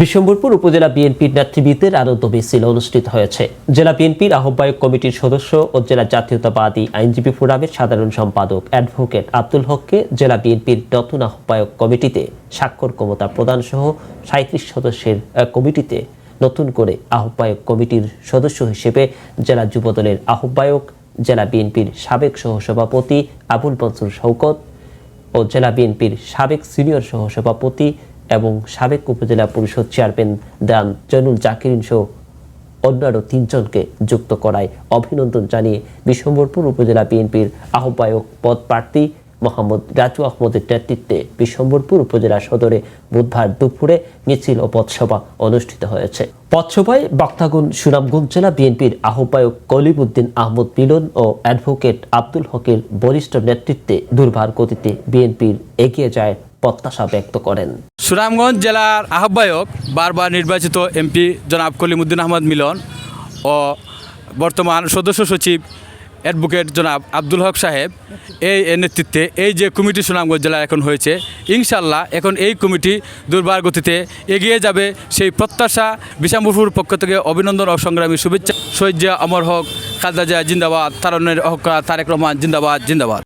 বিশ্বম্বরপুর উপজেলা বিএনপির নেতৃবৃন্দের আনন্দ মিছিল অনুষ্ঠিত হয়েছে। জেলা বিএনপির আহ্বায়ক কমিটির সদস্য ও জেলা জাতীয়তাবাদী আইনজীবী ফোরামের সাধারণ সম্পাদক অ্যাডভোকেট আব্দুল হককে জেলা বিএনপির নতুন আহ্বায়ক কমিটিতে স্বাক্ষর ক্ষমতা প্রদান সহ সাঁত্রিশ সদস্যের কমিটিতে নতুন করে আহ্বায়ক কমিটির সদস্য হিসেবে জেলা যুবদলের আহ্বায়ক, জেলা বিএনপির সাবেক সহসভাপতি আবুল মনসুর শওকত ও জেলা বিএনপির সাবেক সিনিয়র সহসভাপতি এবং সাবেক উপজেলা পরিষদ চেয়ারম্যান দান জয়নুল জাকিরিন সহ অন্যান্য তিনজনকে যুক্ত করায় অভিনন্দন জানিয়ে বিশ্বম্বরপুর উপজেলা বিএনপির আহ্বায়ক পদ প্রার্থী মোহাম্মদ রাজু আহমদের নেতৃত্বে বিশ্বম্বরপুর উপজেলা সদরে বুধবার দুপুরে মিছিল ও পথসভা অনুষ্ঠিত হয়েছে। পথসভায় বক্তাগণ সুনামগঞ্জ জেলা বিএনপির আহ্বায়ক কলিমুদ্দিন আহমদ মিলন ও অ্যাডভোকেট আব্দুল হকের বরিষ্ঠ নেতৃত্বে দুর্বার গতিতে বিএনপির এগিয়ে যায় প্রত্যাশা ব্যক্ত করেন। সুনামগঞ্জ জেলার আহ্বায়ক, বারবার নির্বাচিত এমপি জনাব কলিমুদ্দিন আহমদ মিলন ও বর্তমান সদস্য সচিব অ্যাডভোকেট জনাব আব্দুল হক সাহেব এই নেতৃত্বে এই যে কমিটি সুনামগঞ্জ জেলার এখন হয়েছে ইনশাল্লাহ এখন এই কমিটি দুর্বার গতিতে এগিয়ে যাবে সেই প্রত্যাশা বিশাম্বরপুর পক্ষ থেকে অভিনন্দন ও সংগ্রামী শুভেচ্ছা। সৈজ্জা অমর হক, খালদা জিয়া জিন্দাবাদ তারণের হক, তারেক রহমান জিন্দাবাদ জিন্দাবাদ।